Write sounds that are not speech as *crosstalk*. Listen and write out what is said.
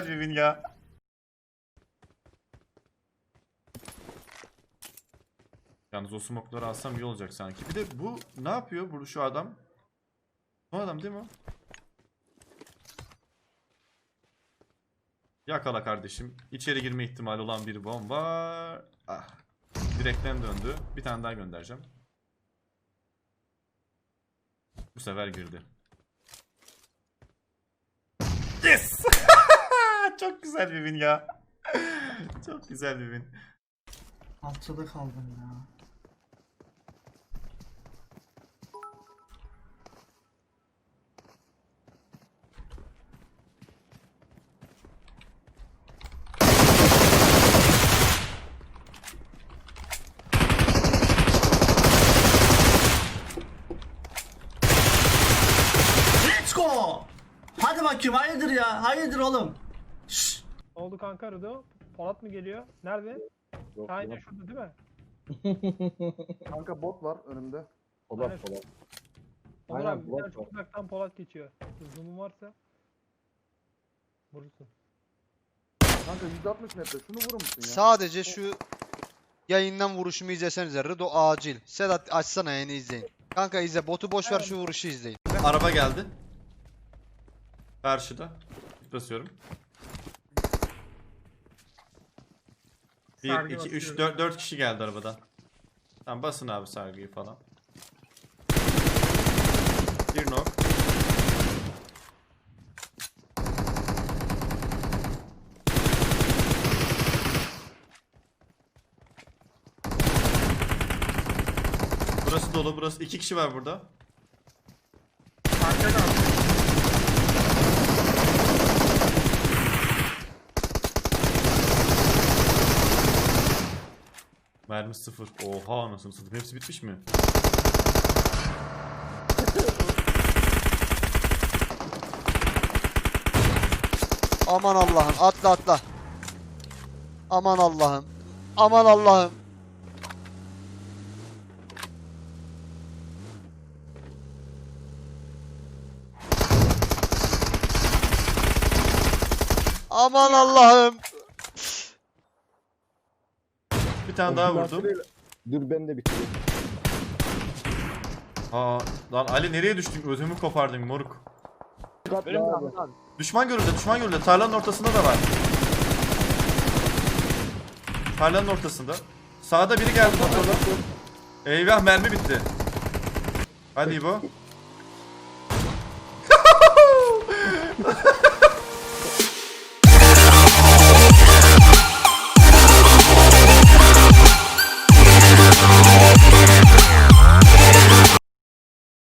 güzel bir win ya. Yalnız o smoke'ları alsam iyi olacak sanki. Bir de bu ne yapıyor bu şu adam? Bu adam değil mi? Yakala kardeşim. İçeri girme ihtimali olan bir bomba. Ah. Direkten döndü. Bir tane daha göndereceğim. Bu sefer girdi. Çok güzel bir win ya. *laughs* Çok güzel bir win. Alçada kaldım ya. Let's go! Hadi bakayım hayırdır ya? Hayırdır oğlum? Şşş! Ne oldu kanka Rıdo? Polat mı geliyor? Nerede? Yok, Aynen yok. şurada değil mi? *laughs* Kanka bot var önümde. Polat Polat. Onur Aynen, abi bir Polat tane çok uzaktan Polat geçiyor. Zoom'un varsa vurursun. Kanka 160 metre şunu vurur musun ya? Sadece şu yayından vuruşumu izlesenize. Rıdo acil. Sedat açsana yayını izleyin. Kanka izle. Botu boş ver şu vuruşu izleyin. Araba geldi. Karşıda. Basıyorum. 1, Sargı 2, 3, basıyorum. 4, 4 kişi geldi arabadan. Tamam basın abi sargıyı falan. Bir nok. Burası dolu burası. iki kişi var burada. Mermi sıfır. Oha anasını satayım. Hepsi bitmiş mi? Aman Allah'ım. Atla atla. Aman Allah'ım. Aman Allah'ım. Aman Allah'ım. Bir tane daha vurdum. Dur ben de bitireyim. Aa, lan Ali nereye düştün? Ödümü kopardın moruk. Düşman görüldü, düşman görüldü. Tarlanın ortasında da var. Tarlanın ortasında. Sağda biri geldi. Eyvah mermi bitti. Hadi bu. *laughs*